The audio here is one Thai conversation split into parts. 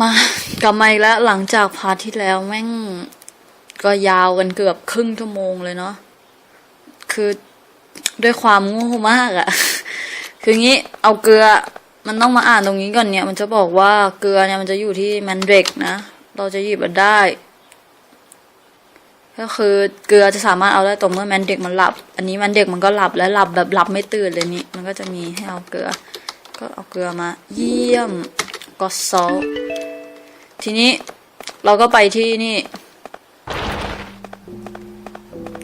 มากลับมาอีกแล้วหลังจากพาร์ทที่แล้วแม่งก็ยาวกันเกือบครึ่งชั่วโมงเลยเนาะคือด้วยความโง่มากอะคืองี้เอาเกลือมันต้องมาอ่านตรงนี้ก่อนเนี่ย มันจะบอกว่าเกลือเนี่ยมันจะอยู่ที่แมนเดรกนะ เราจะหยิบมันได้ ก็คือเกลือจะสามารถเอาได้ตรงเมื่อแมนเด็กมันหลับ อันนี้แมนเด็กมันก็หลับและหลับแบบหลับไม่ตื่นเลยนี่มันก็จะมีให้เอาเกลือ ก็เอาเกลือมา เยี่ยมก็ซอ ทีนี้เราก็ไปที่นี่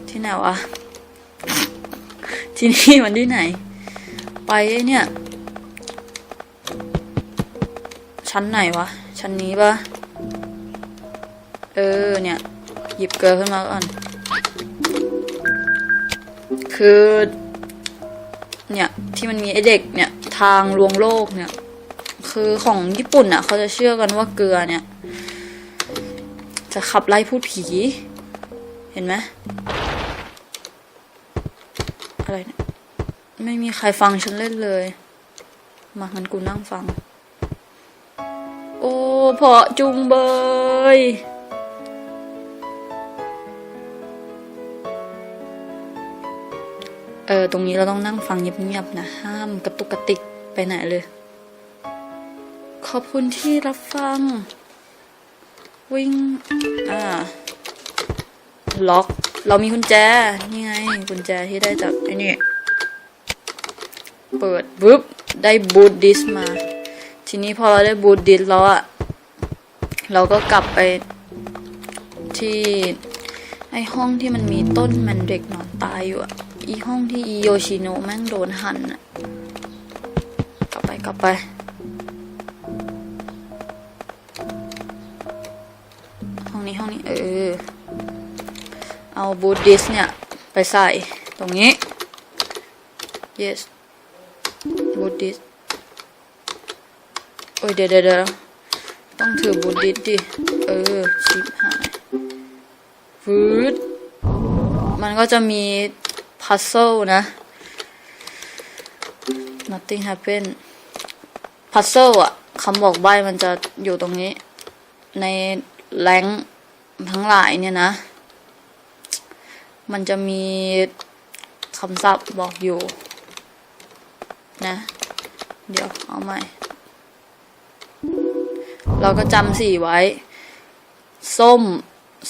ที่ไหนวะ ที่นี่มันที่ไหน ไปเนี่ย ชั้นไหนวะ ชั้นนี้ปะเออเนี่ย หยิบเกลือขึ้นมาก่อน คือ เนี่ย ที่มันมีไอเด็กเนี่ย ทางลวงโลกเนี่ย คือของญี่ปุ่นอะ เขาจะเชื่อกันว่าเกลือเนี่ย จะขับไล่พูดผี เห็นไหมอะไรเนี่ยไม่มีใครฟังฉันเล่นเลย มางั้นกูนั่งฟัง โอ้เพาะจุงเบยเออ ตรงนี้เราต้องนั่งฟังเงียบๆนะ ห้ามกระตุกกระติกไปไหนเลย ขอบคุณที่รับฟัง วิ่งอ่าล็อก เรามีกุญแจ นี่ไง กุญแจที่ได้จากไอ้นี่ เปิดปุ๊บ ได้บูทดิสมา ทีนี้พอเราได้บูทดิสแล้วอะเราก็กลับไปที่ ไอห้องที่มันมีต้นแมนเด็กนอนตายอยู่อะอีห้องที่อีโยชิโนะแม่งโดนหั่นอะกลับไปกลับไป นี้ห้องนี้เออ เอาบูทดิสเนี่ย ไปใส่ตรงนี้ yes บูทดิสโอ้ยเดี๋ยวเดี๋ยวเดี๋ยวต้องถือบูทดิสดิ เออชิบหายฟืดมันก็จะมีพัซเซิลนะ nothing happen พัซเซิลอะคำบอกใบ้มันจะอยู่ตรงนี้ ในแรง ทั้งหลายเนี่ยนะ มันจะมีคำศัพท์บอกอยู่ นะ เดี๋ยวเอาใหม่ เราก็จำสีไว้ ส้ม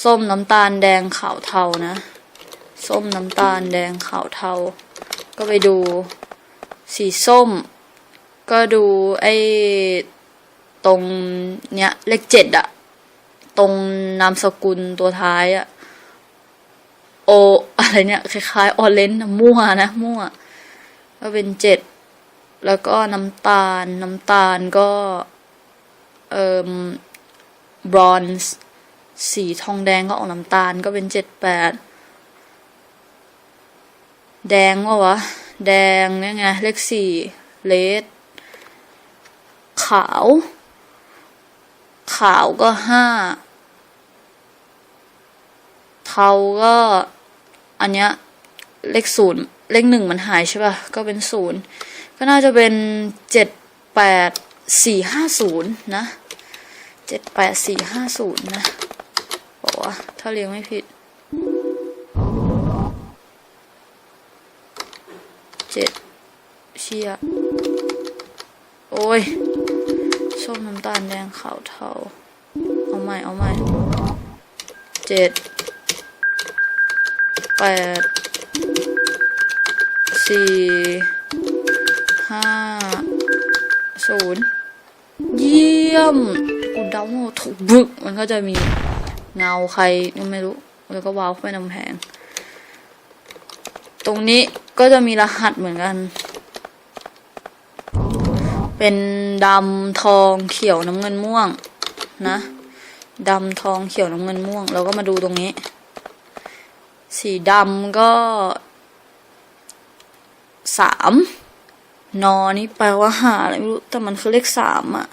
ส้มน้ำตาลแดงขาวเทานะ ส้มน้ำตาลแดงขาวเทา ก็ไปดู สีส้ม ก็ดูไอ้ตรงเนี้ยเลขเจ็ดอะ ตรงนามสกุลตัวท้ายอะโอ อะไรเนี่ยคล้ายๆออเรนจ์นะมั่วนะ มั่ว ก็เป็นเจ็ด แล้วก็น้ำตาล น้ำตาลก็ เอ่อบรอนซ์สีทองแดงก็ออกน้ำตาลก็เป็นเจ็ดแปดแดงวะวะ แดงเนี่ยไงเลขสี่เลดขาว ขาวก็ห้า เทาก็ อันเนี้ยเลขศูนย์เลขหนึ่งมันหายใช่ป่ะ ก็เป็นศูนย์ก็น่าจะเป็นเจ็ดแปดสี่ห้าศูนย์นะเจ็ดแปดสี่ห้าศูนย์นะบอกว่าถ้าเรียงไม่ผิดเจ็ดเชียโอ้ยส้มน้ำตาลแดงขาวเทา เอาใหม่ เอาใหม่เจ็ด แปดสี่ห้าศูนย์เยี่ยมกูเดาว่าถูกบึกมันก็จะมีเงาใครก็ไม่รู้ แล้วก็วาวไปนำแผงตรงนี้ก็จะมีรหัสเหมือนกัน เป็นดำทองเขียวน้ำเงินม่วงนะดำทองเขียวน้ำเงินม่วง เราก็มาดูตรงนี้ สีดำก็สามนอนี่แปลว่าหาอะไรไม่รู้แต่มันคือเลขสามอะ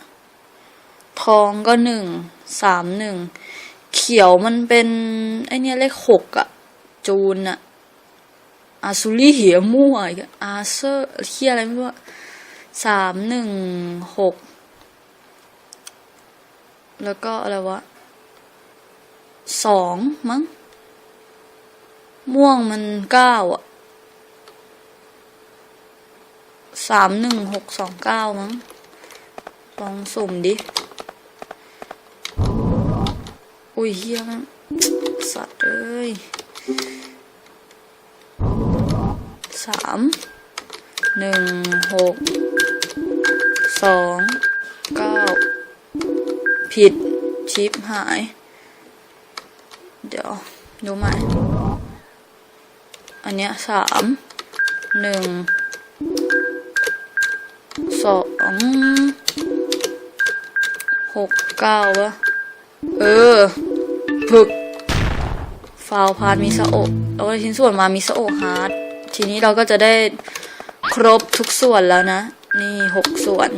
ทองก็หนึ่งสามหนึ่งเขียวมันเป็นไอเนี้ยเลขหกอะจูนอะอาซูรี่เหียมั่วอีกอะอาเซอร์เฮียอะไรไม่รู้สามหนึ่งหกแล้วก็อะไรวะสองมั้ง ม่วงมันเก้าอะสามหนึ่งหกสองเก้ามั้ง ลองสุ่มดิ อุ้ยเฮียมันสัตว์เอ้ยสามหนึ่งหกสองเก้าผิดชิปหาย เดี๋ยว ดูใหม่ อันเนี้ยสามหนึ่งสองหกเก้าวะเออพึกฟาวพาร์ทมิซาโอะแล้วก็ชิ้นส่วนมามิซาโอฮาร์ดทีนี้เราก็จะได้ครบทุกส่วนแล้วนะ นี่หกส่วน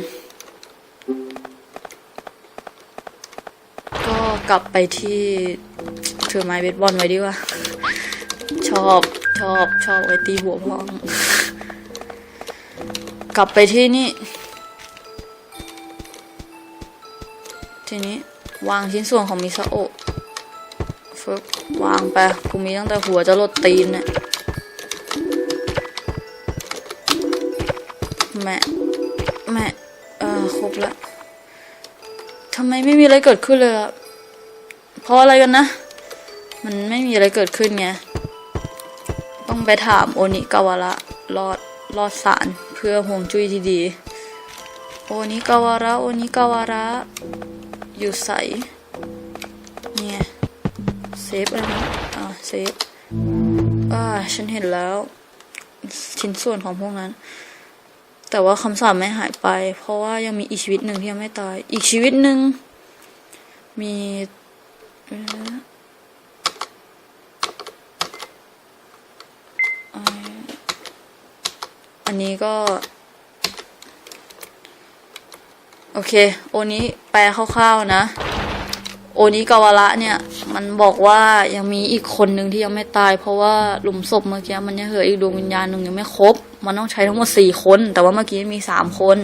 ก็กลับไปที่ถือไม้เบสบอลไว้ดีกว่า ชอบ ชอบชอบไว้ตีหัวพ่อง กลับไปที่นี่ ทีนี้วางชิ้นส่วนของมิซาโอะฟึบวางไปกูมีตั้งแต่หัวจะลดตีนเนี่ยแม่แม่เออครบแล้วทำไมไม่มีอะไรเกิดขึ้นเลยล่ะเพราะอะไรกันนะ มันไม่มีอะไรเกิดขึ้นไง ต้องไปถามโอนิกาวาระรอดรอดสารเพื่อห่วงจุ้ยที่ดี โอนิกาวาระโอนิกาวาระอยู่ใสเนี่ยเซฟอะไรนะอ่าเซฟอ่าฉันเห็นแล้วชิ้นส่วนของพวกนั้น แต่ว่าคำสาปไม่หายไป เพราะว่ายังมีอีกชีวิตหนึ่งที่ยังไม่ตาย อีกชีวิตหนึ่งมี อันนี้ก็ โอเค โอนี้แปลคร่าวๆนะ โอนี้กาวระเนี่ย มันบอกว่ายังมีอีกคนหนึ่งที่ยังไม่ตาย เพราะว่าหลุมศพเมื่อกี้มันยังเหลืออีกดวงวิญญาณหนึ่งยังไม่ครบ มันต้องใช้ทั้งหมดสี่คน แต่ว่าเมื่อกี้มีสามคน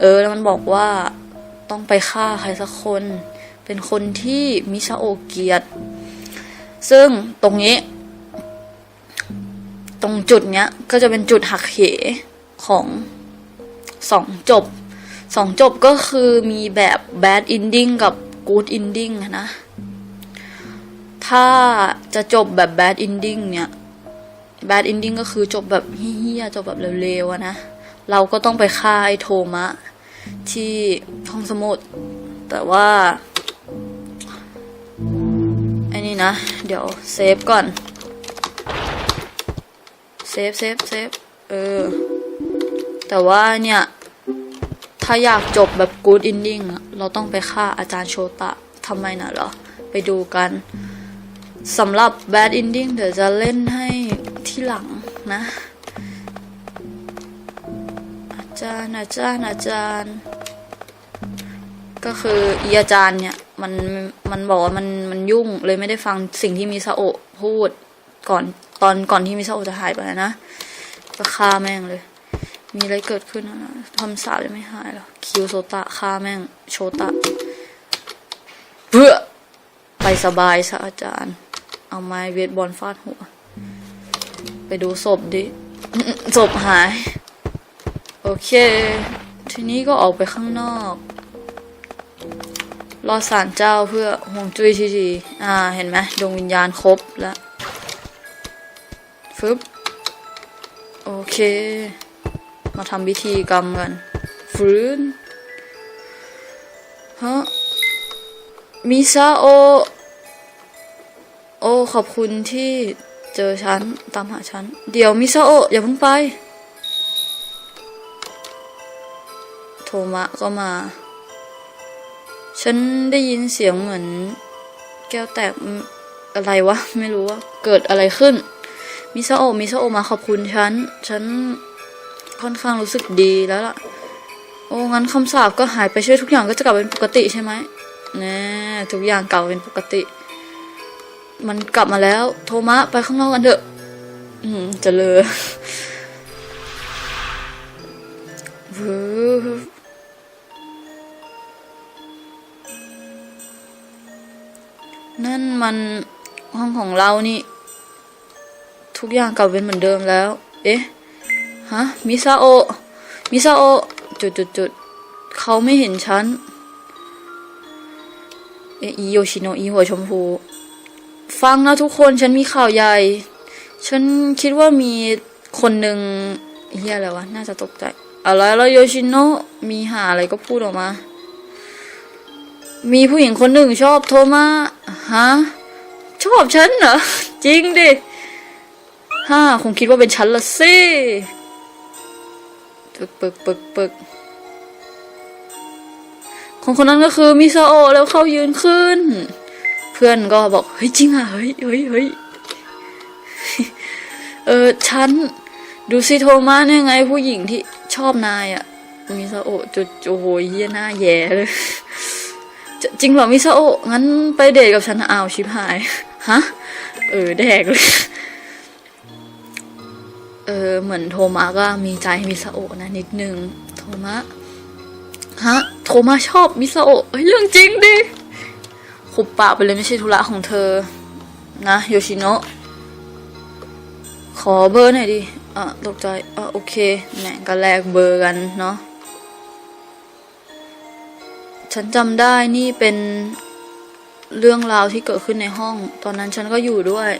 เออ แล้วมันบอกว่าต้องไปฆ่าใครสักคน เป็นคนที่มิซาโอเกียดซึ่งตรงนี้ รงจุดเนี้ย ก็จะเป็นจุดหักเหของสองจบสองจบก็คือมีแบบ bad ending กับ good ending นะ ถ้าจะจบแบบ bad ending เนี่ย bad ending ก็คือจบแบบเฮี้ยจบแบบเร็วๆนะ เราก็ต้องไปฆ่าไอ้โทมะ ที่ห้องสมุด แต่ว่าอ้นี่นะ เดี๋ยวเซฟก่อน ฟเซฟเซฟเออ แต่ว่าเนี่ย ถ้าอยากจบแบบ good ending อะเราต้องไปฆ่าอาจารย์โชตะทำไมนะเหรอ ไปดูกันสำหรับ bad ending เดี๋ยวจะเล่นให้ที่หลังนะ อาจารย์อาจารย์อาจารย์ ก็คืออีอาจารย์เนี่ยมันมันบอกว่ามันมันยุ่งเลยไม่ได้ฟังสิ่งที่มิซาโอพูดก่อน ตอนก่อนที่มิซาโอจะหายไปนะก็ฆ่าแม่งเลย มีอะไรเกิดขึ้นนะทำสาบยังไม่หายหรอคิวโซตะฆ่าแม่ง โชตะเพื่อไปสบายซะอาจารย์ เอาไม้เวทบอลฟาดหัว ไปดูศพดิศพหาย โอเค ทีนี้ก็ออกไปข้างนอก รอสารเจ้าเพื่อห่วงจุ้ยที่ดี อ่า เห็นไหมดวงวิญญาณครบแล้ว ฟึบโอเค มาทำพิธีกรรมกันฟื้นฮะมิซาโอ โอ ขอบคุณที่เจอฉัน ตามหาฉัน เดี๋ยวมิซาโอ อย่าเพิ่งไป โทมะก็มา ฉันได้ยินเสียงเหมือน แก้วแตกอะไรวะ ไม่รู้ว่า เกิดอะไรขึ้น มิซาโอมิซาโอมาขอบคุณฉัน ฉันค่อนข้างรู้สึกดีแล้วล่ะ โอ้งั้นคำสาปก็หายไปช่วยทุกอย่างก็จะกลับเป็นปกติใช่ไหมแน่ทุกอย่างกลับเป็นปกติ มันกลับมาแล้ว โทมะไปข้างนอกกันเถอะ อืมจะเลอวืบนั่นมันห้องของเรานี่ ทุกอย่างกลับเป็นเหมือนเดิมแล้ว เอ๊ะ ฮะ มิซาโอ มิซาโอ จุดจุดจุดเขาไม่เห็นฉัน เอะอีโยชิโนอีหัวชมพู ฟังนะทุกคน ฉันมีข่าวใหญ่ ฉันคิดว่ามีคนหนึ่งเฮียอะไรวะ น่าจะตกใจ อะไรแล้วโยชิโนะมีหาอะไรก็พูดออกมา มีผู้หญิงคนหนึ่งชอบโทมาฮะ ชอบฉันเหรอ จริงดิ ฮ่าคงคิดว่าเป็นฉันละสิปึกปึกปึกปึกคนคนนั้นก็คือมิซาโอะแล้วเข้ายืนขึ้น เพื่อนก็บอก เฮ้ยจริงอะ เฮ้ยเฮ้ยเฮ้ยเออฉัน ดูซิโทมาเนี่ยไงผู้หญิงที่ชอบนายอะ มิซาโอจุดโอ้โหเยี่ยหน้าแย่เลย จริงเหรอมิซาโอะงั้นไปเดทกับฉันนะอ้าวชิบหาย ฮะ เออแดกเลย เออเหมือนโทมะก็มีใจมิซาโอะนะนิดนึงโทมะฮะโทมะชอบมิซาโอะเอ้ยเรื่องจริงดิขุบปากไปเลยไม่ใช่ธุระของเธอ นะโยชิโนะขอเบอร์หน่อยดิอะตกใจอะโอเคแหมก็แลกเบอร์กันเนาะฉันจำได้นี่เป็นเรื่องราวที่เกิดขึ้นในห้อง ตอนนั้นฉันก็อยู่ด้วย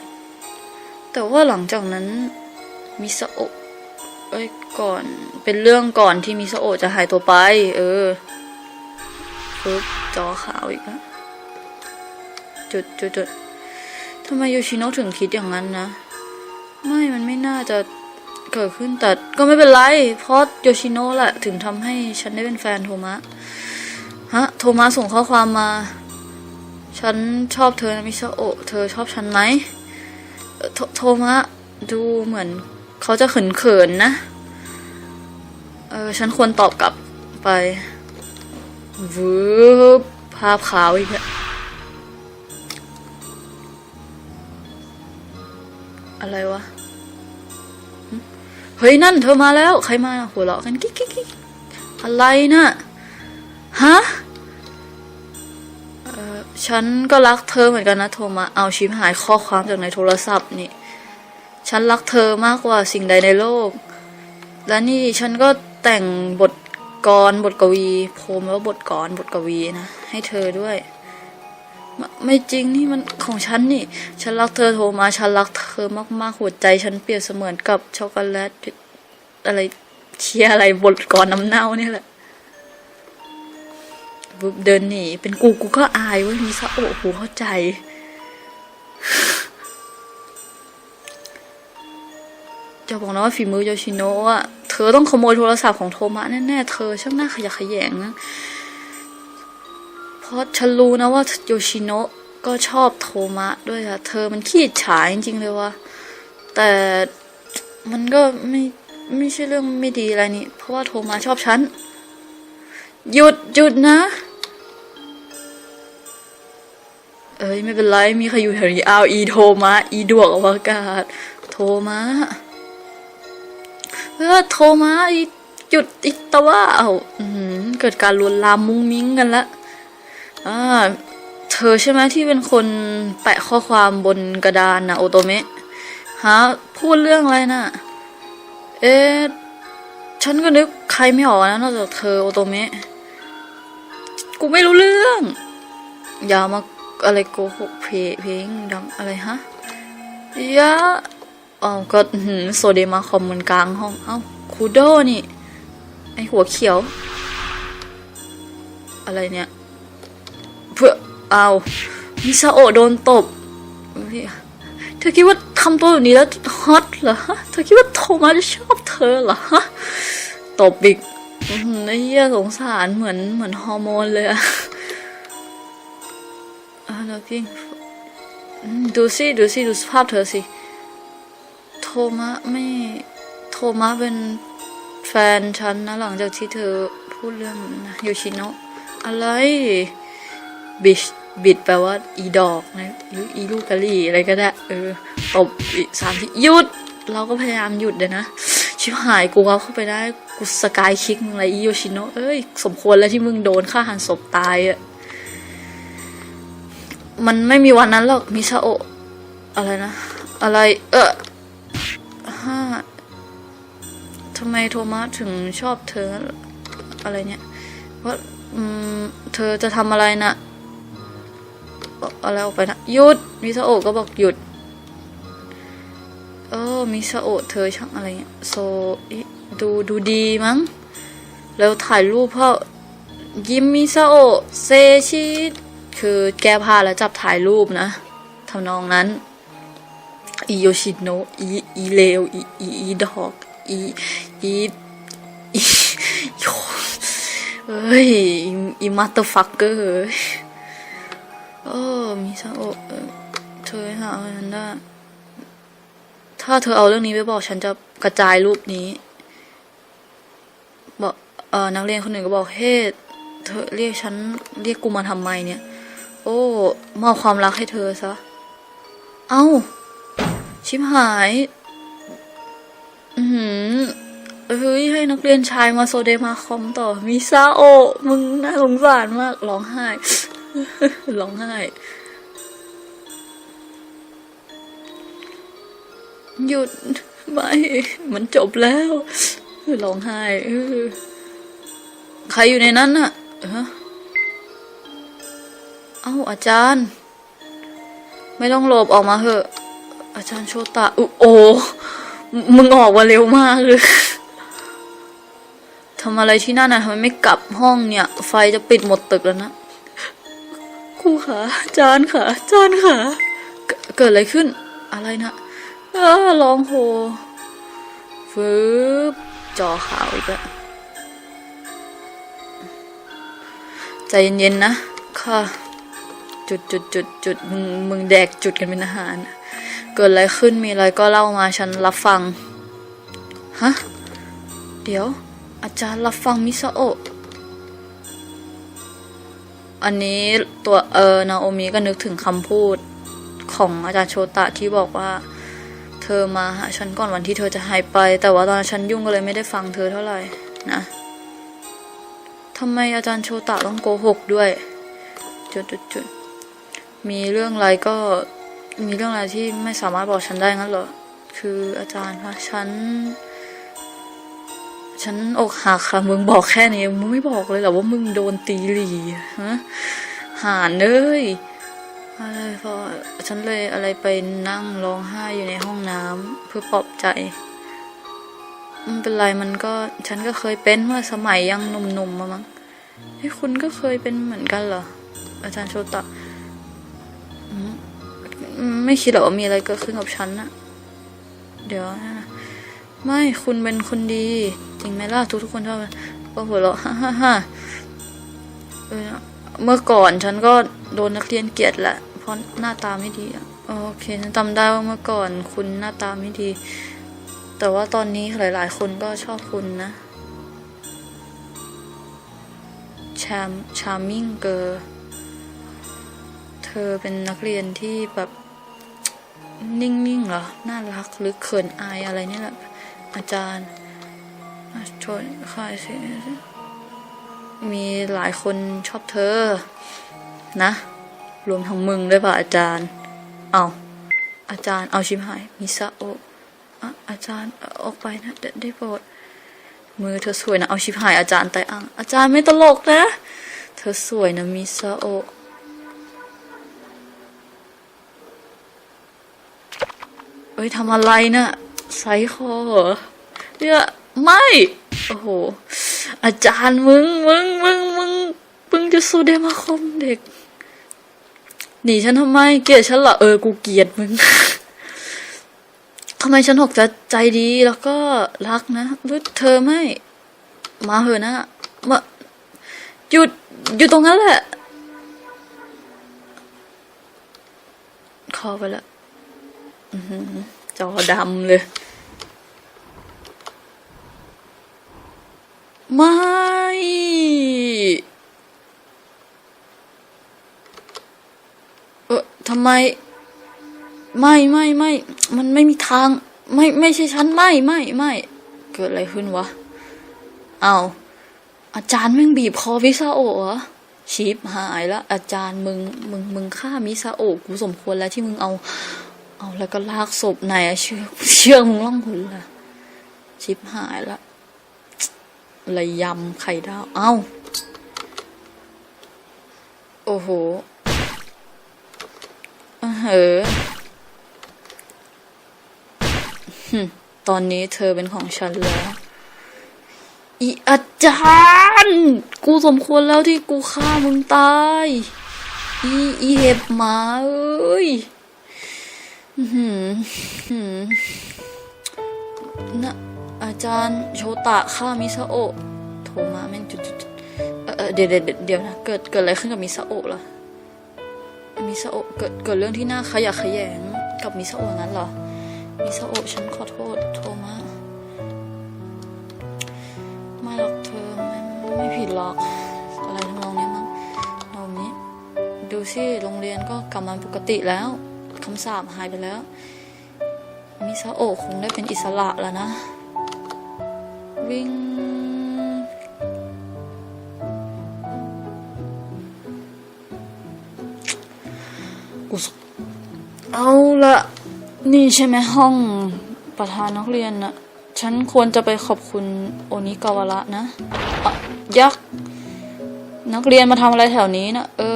แต่ว่าหลังจากนั้น มิซาโอะเอ้ยก่อนเป็นเรื่องก่อนที่มิซาโอะจะหายตัวไป เออปึ๊บจอขาวอีกแล้วจุดจุดจุดทำไมโยชิโนะถึงคิดอย่างนั้นนะ ไม่มันไม่น่าจะเกิดขึ้นแต่ก็ไม่เป็นไร เพราะโยชิโนะแหละถึงทำให้ฉันได้เป็นแฟนโทมะฮะโทมะส่งข้อความมา ฉันชอบเธอนะมิซาโอะเธอชอบฉันไหมโทโทมะดูเหมือน เขาจะเขินๆนะ เออฉันควรตอบกลับไปวืบภาพขาวอีกแล้วอะไรวะ เฮ้ย นั่นเธอมาแล้ว ใครมาหัวเราะกันกิ๊กกิ๊กอะไรนะ่ะฮะเออฉันก็รักเธอเหมือนกันนะโทรมา เอาชิปหายข้อความจากในโทรศัพท์นี่ ฉันรักเธอมากกว่าสิ่งใดในโลก และนี่ฉันก็แต่งบทกรบทกวีโพมว่าบทกรบทกวีนะให้เธอด้วยไม่ไม่จริงนี่มันของฉันนี่ ฉันรักเธอโทรมา ฉันรักเธอมากๆหัวใจฉันเปรียบเสมือนกับช็อกโกแลตอะไรเชียอะไรบทกรน้ำเน่าเนี่ยแหละเดินหนีเป็นกูกูก็อายเว้ยมีซะโอ้โหเข้าใจ จะบอกนะว่าฝีมือโยชิโนะอะเธอต้องขโมยโทรศัพท์ของโทมะแน่ๆ เธอช่างน่าขยะแขยงนะ เพราะฉันรู้นะว่าโยชิโนะก็ชอบโทมะด้วยอะเธอมันขี้ฉายจริงๆเลยว่ะแต่มันก็ไม่ไม่ใช่เรื่องไม่ดีอะไรนี่ เพราะว่าโทมะชอบฉัน หยุดหยุดนะ เอ้ยไม่เป็นไร มีใครอยู่แถวนี้อ้าวอีโทมาอีดวกอวกาศ โทมา เออโทรมาอีหยุดอีตะว่าเอาอือหือเกิดการลวนลามมุ้งมิ้งกันละอ่าเธอใช่ไหมที่เป็นคนแปะข้อความบนกระดานนะโอโตเมะฮะพูดเรื่องอะไรนะเอ๊ะฉันก็นึกใครไม่ออกนะนอกจากเธอโอโตเมะกูไม่รู้เรื่อง อย่ามาอะไรโกหกเพลเพงดังอะไรฮะยะ อ๋อก็โซเดมาคอมมันกลางห้อง เอ้าคูโดนี่ ไอหัวเขียว อะไรเนี่ยเพื่อเอามิซาโอโดนตบ เธอคิดว่าทำตัวแบบนี้แล้วฮอตเหรอ เธอคิดว่าโทมัสจะชอบเธอเหรอ ตบอีกไอ้เหี้ยสงสารเหมือนเหมือนฮอร์โมนเลยอะอะแล้วพี่ดูสิ ดูสิ ดูสภาพเธอสิ มะไม่โทมะเป็นแฟนฉันนะหลังจากที่เธอพูดเรื่องนะโยชิโนะอะไรบิชบิดแปลว่าอีดอกนะหรืออีลูกกะลี่อะไรก็ได้ เออตบอีสามทีหยุด เราก็พยายามหยุดเลยนะ ชิบหายกูเอาเข้าไปได้กูสกายคิกมึงอะไรอีโยชิโนะเอ้ย สมควรแล้วที่มึงโดนฆ่าหันศพตายอะมันไม่มีวันนั้นหรอกมิซาโอะอะไรนะ อะไร เออ ทำไมโทมัสถึงชอบเธออะไรเนี่ยว่าเธอจะทำอะไรนะอาอะไรออกไปนะหยุดมิซาโอะก็บอกหยุดเออมิซาโอะเธอช่างอะไรเงี้ยโซดูดูดีมั้งแล้วถ่ายรูปเพราะยิมมิซาโอะเซชิคือแก้ผ้าแล้วจับถ่ายรูปนะทำนองนั้นอีโยชิโนะอีอีเลวอีอีอีดอก อีอีอีโยเอ้ยอีอีมาเตอร์ฟักเกอร์เออมิซาโอเออเธอหาเอาฉันได้ถ้าเธอเอาเรื่องนี้ไปบอกฉันจะกระจายรูปนี้บอกเออนักเรียนคนหนึ่งก็บอกเฮ้เธอเรียกฉันเรียกกูมาทำไมเนี่ย โอ้มอบความรักให้เธอซะ เอ้า ชิบหาย อือหือเฮ้ยให้นักเรียนชายมาโซเดมาคอมต่อ มิซาโอ มึงน่าสงสารมาก ร้องไห้ ร้องไห้ หยุด ไม่ มันจบแล้ว ร้องไห้ใครอยู่ในนั้นน่ะ เออเอ้าอาจารย์ ไม่ต้องหลบออกมาเถอะ อาจารย์โชตะอโอ มึงออกมาเร็วมากเลยทำอะไรที่นั่นนะทำไมไม่กลับห้องเนี่ย ไฟจะปิดหมดตึกแล้วนะครูขาจารย์ขาจารย์ขาเกิดอะไรขึ้น อะไรนะอ้าร้องโหฟืบจอขาวอีกแล้วใจเย็นๆนะ ค่ะ จุดจุดจุดจุดมึงมึงแดกจุดกันเป็นอาหาร เกิดอะไรขึ้นมีอะไรก็เล่ามาฉันรับฟัง ฮะ เดี๋ยว อาจารย์รับฟังมิซาโอะอันนี้ตัวเออนาโอมิก็นึกถึงคำพูดของอาจารย์โชตะที่บอกว่า เธอมาหาฉันก่อนวันที่เธอจะหายไป แต่ว่าตอนนั้นฉันยุ่งก็เลยไม่ได้ฟังเธอเท่าไหร่นะทำไมอาจารย์โชตะต้องโกหกด้วย จุดจุดจุดมีเรื่องอะไรก็ มีเรื่องอะไรที่ไม่สามารถบอกฉันได้งั้นเหรอ คืออาจารย์คะฉัน ฉันอกหักค่ะมึงบอกแค่นี้มึงไม่บอกเลยเหรอว่ามึงโดนตีหลีฮะหานเลยอะไรพอฉันเลยอะไรไปนั่งร้องไห้อยู่ในห้องน้ำเพื่อปลอบใจไม่เป็นไรมันก็ฉันก็เคยเป็นเมื่อสมัยยังหนุ่มๆมามั้งไอ้คุณก็เคยเป็นเหมือนกันเหรออาจารย์โชตะ ไม่คิดหรอกว่ามีอะไรเกิดขึ้นกับฉันนะเดี๋ยวนะไม่คุณเป็นคนดี จริงไหมล่ะทุกทุกๆคนชอบก็หัวเราะฮ่าฮ่าฮ่าเมื่อก่อนฉันก็โดนนักเรียนเกลียดแหละ เพราะหน้าตาไม่ดีอโอเคฉันจำได้ว่าเมื่อก่อนคุณหน้าตาไม่ดี แต่ว่าตอนนี้หลาย ๆ คนก็ชอบคุณนะชามชามิ่งเกอร์เธอเป็นนักเรียนที่แบบ นิ่งๆเหรอ น่ารักหรือเขินอายอะไรนี่แหละ อาจารย์อะโทษค่ะสิมีหลายคนชอบเธอ นะ รวมทั้งมึงด้วยป่ะอาจารย์ เอาอาจารย์เอาชิมหาย มิซาโอะอะอาจารย์ออกไปนะได้ได้โปรดมือเธอสวยนะ เอาชิบหายอาจารย์ไตอ่างอาจารย์ไม่ตลกนะ เธอสวยนะมิซาโอะเอ้ ยทำอะไรนะ่ะไซคอเหรอเนี่ยไม่ โอ้โห อาจารย์มึงมึงมึงมึงมึงจะสู้เดมาคมเด็ก หนีฉันทำไม เกลียดฉันเหรอเออ กูเกลียดมึงทำไมฉันหกจะใจดีแล้วก็รักนะหรือเธอไม่ มาเหอะนะ มาหยุดหยุดตรงนั้นแหละ คอไปแล้วอื้อหือ จอดำเลย ไม่ เออทำไม ไม่ไม่ไม่มันไม่มีทาง ไม่ไม่ใช่ฉันไม่ไม่ไม่เกิดอะไรขึ้นวะ เอาอาจารย์แม่งบีบคอวิซาโอะเหรอชิปหายแล้วอาจารย์มึงมึงมึงฆ่ามิซาโอะกูสมควรแล้วที่มึงเอา เอาแล้วก็ลากศพไหนอะเชือกเชือกมึงล่องหุนละชิปหายละอะไรยำไข่ดาว เอ้า โอ้โหเออเหอะหึตอนนี้เธอเป็นของฉันแล้ว อีอาจารย์ กูสมควรแล้วที่กูฆ่ามึงตาย อีอีเห็บหมาเอ้ย นะอาจารย์โชตะฆ่ามิซาโอะโทรมาแม่งจุดจุดเออเอเดี๋ยวเดี๋ยวเดี๋ยวนะเกิดเกิดอะไรขึ้นกับมิซาโอะล่ะมิซาโอะเกิดเกิดเรื่องที่น่าขยะแขยงกับมิซาโอะนั้นเหรอมิซาโอะฉันขอโทษโทรมาไม่หรอกเธอไม่ไม่ผิดหรอกอะไรทำนองนี้มั้งเอาแบบนี้ ดูสิโรงเรียนก็กลับมาปกติแล้ว คำสาปหายไปแล้วมิซาโอะคงได้เป็นอิสระแล้วนะ วิ่งกูเอาละนี่ใช่ไหมห้องประธานนักเรียนนะฉันควรจะไปขอบคุณโอนิกาวระนะะยักษ์ นักเรียนมาทำอะไรแถวนี้นะเออ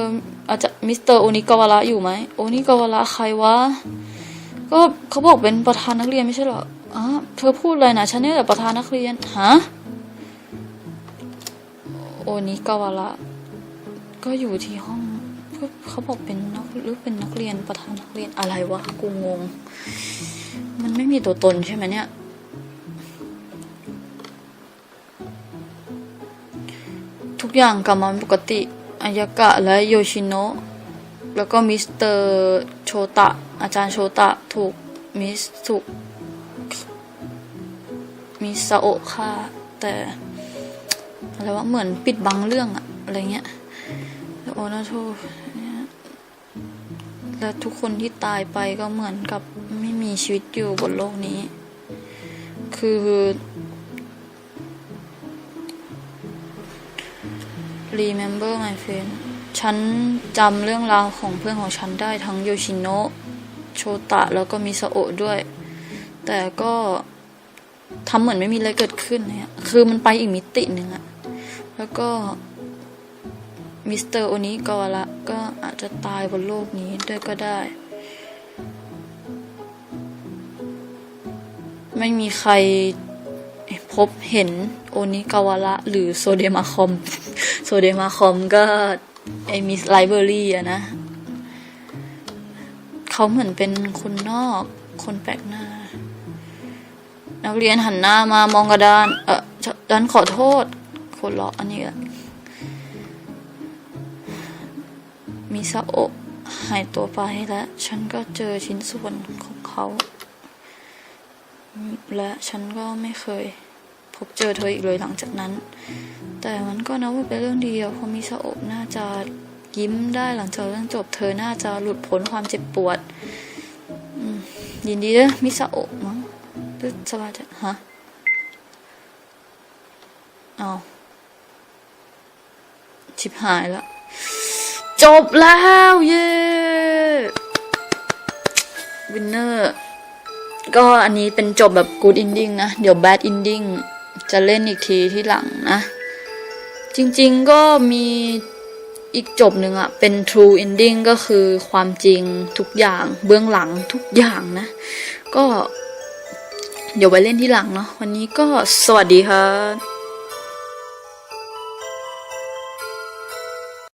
มิสเตอร์โอนิกาวาระอยู่ไหมโอนิกาวาระใครวะ ก็เขาบอกเป็นประธานนักเรียนไม่ใช่หรออ๋อเธอพูดอะไรนะฉันนี่แหละประธานนักเรียนฮะโอนิกาวาระก็อยู่ที่ห้องเขาบอกเป็นนักหรือเป็นนักเรียนประธานนักเรียนอะไรวะกูงง มันไม่มีตัวตนใช่ไหมเนี่ยทุกอย่างกลับมาเป็นปกติอายากะและโยชิโนะ แล้วก็มิสเตอร์โชตะ อาจารย์โชตะถูกมิสถูกมิซาโอะฆ่าแต่อะไรวะเหมือนปิดบังเรื่องอะอะไรเงี้ยแล้วโอนาโทและทุกคนที่ตายไปก็เหมือนกับไม่มีชีวิตอยู่บนโลกนี้ คือ remember my friend ฉันจำเรื่องราวของเพื่อนของฉันได้ทั้งโยชิโนะโชตะแล้วก็มิซาโอะด้วย แต่ก็ทำเหมือนไม่มีอะไรเกิดขึ้นเนี่ยคือมันไปอีกมิติหนึ่งอะแล้วก็มิสเตอร์โอนิกาวาระก็อาจจะตายบนโลกนี้ด้วยก็ได้ ไม่มีใครพบเห็นโอนิกาวาระหรือโซเดมาคอม โซเดมาคอมก็ ไอมิสไลเบอรี่อะนะ เขาเหมือนเป็นคนนอก คนแปลกหน้า นักเรียนหันหน้ามามองกระดาน เออดันขอโทษ คนล้ออันนี้แหละมิซาโอะหายตัวไปและฉันก็เจอชิ้นส่วนของเขา และฉันก็ไม่เคย บเจอเธออีกเลยหลังจากนั้น แต่มันก็นับว่าเป็นเรื่องดีเพราะมิซาโอะน่าจะยิ้มได้หลังจากเรื่องจบเธอน่าจะหลุดพ้นความเจ็บปวดยินดีด้วยมิซาโอะมั้งหรือสบายใจฮะเอาชิบหายละจบแล้วเย้วินเนอร์ก็อันนี้เป็นจบแบบ good ending นะ เดี๋ยว bad ending จะเล่นอีกทีที่หลังนะ จริงๆก็มีอีกจบหนึ่งอะเป็น true ending ก็คือความจริงทุกอย่างเบื้องหลังทุกอย่างนะ ก็เดี๋ยวไปเล่นที่หลังเนาะวันนี้ก็สวัสดีครับ